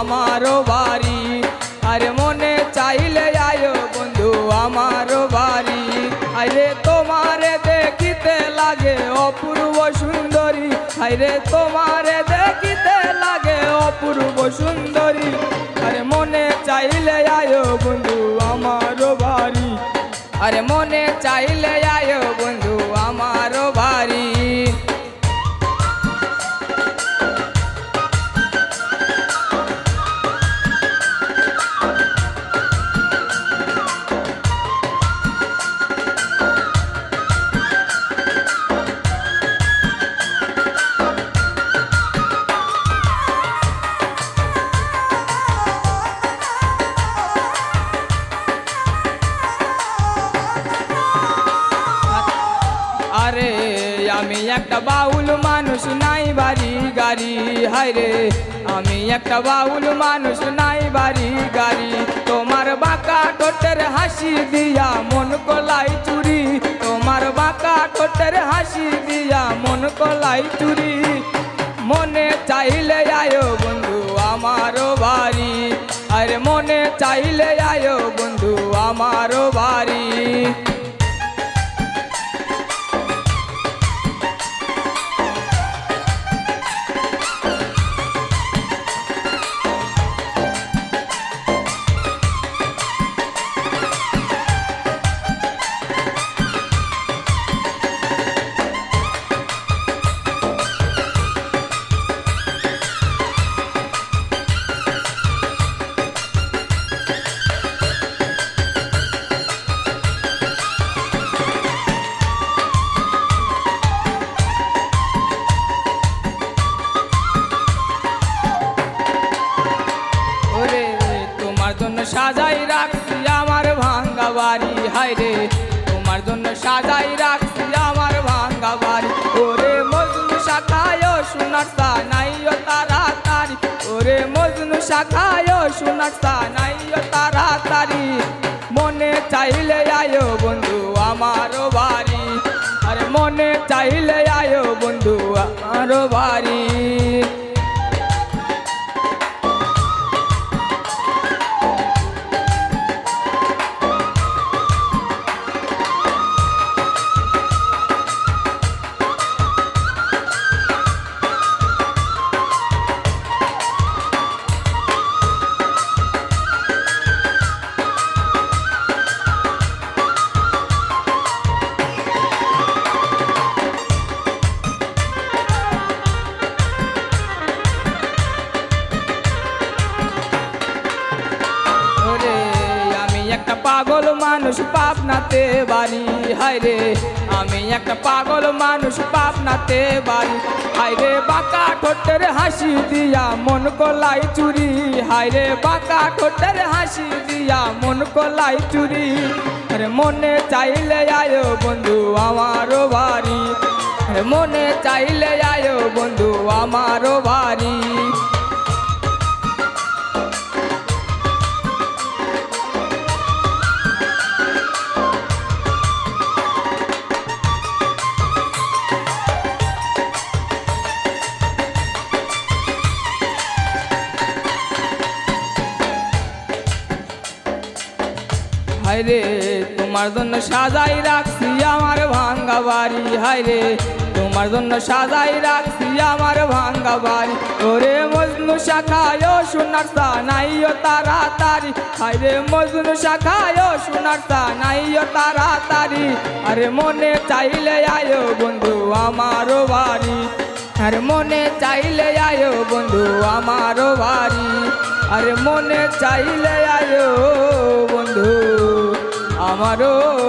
আমারও বাড়ি। আরে মনে চাইলে আয়ো বন্ধু আমারও বাড়ি। আরে তোমারে দেখিতে লাগে অপূর্ব সুন্দরী। আরে তোমারে দেখিতে লাগে অপূর্ব সুন্দরী। আরে মনে চাইলে আয়ো বন্ধু আমারও বাড়ি। আরে মনে চাইলে আয়ো বন্ধু আমারও বাড়ি। আমি একটা বাউল মানুষ, নাই বাড়ি, গাড়ি, হায় রে। আমি একটা বাউল মানুষ, নাই বাড়ি, গাড়ি। তোমার বাঁকা ঠোঁটের হাসি দিয়া মন কলাই চুরি। তোমার বাঁকা ঠোঁটের হাসি দিয়া মন কলাই চুরি। মনে চাইলে আয়ো বন্ধু আমারও বাড়ি। আরে মনে চাইলে আয়ো বন্ধু আমারও বাড়ি। সাজাই রাখছি আমার ভাঙ্গা বাড়ি। হায় রে, তোমার জন্য সাজাই রাখছি আমার ভাঙ্গা বাড়ি। ওরে মজনু শাখায় সোনার নাইও তাড়াতাড়ি। ওরে মজনু শাখায় সোনার নাইও তাড়াতাড়ি। মনে চাইলে আয়ো বন্ধু আমারও বাড়ি। আরে মনে চাইলে আয়ো বন্ধু আমারও বাড়ি। ওরে আমি একটা পাগল মানুষ পাপ নাতে বাড়ি রে। আমি একটা পাগল মানুষ পাপ নাতে বাড়ি রে। বাঁকা ঠোঁটের হাসি দিয়া মন কলাই চুরি রে। বাঁকা ঠোঁটের হাসি দিয়া মন কলাই চুরি। আরে মনে চাইলে আয়ো বন্ধু আমারও বাড়ি। মনে চাইলে আয়ো বন্ধু আমারও বাড়ি। হায় রে তোমার জন্য সাজাই রাখছি আমার ভাঙ্গা বাড়ি। হায় রে তোমার জন্য সাজাই রাখছি আমার ভাঙ্গা বাড়ি। ওরে মজনু শাখায় সোনার নাইও তাড়াতাড়ি। হায় রে মজনু শাখায় সোনার নাইও তাড়াতাড়ি। আরে মনে চাইলে আয়ো বন্ধু আমারও বাড়ি। আরে মনে চাইলে আয়ো বন্ধু আমারও বাড়ি। আরে মনে চাইলে আয়ো আমারও বাড়ি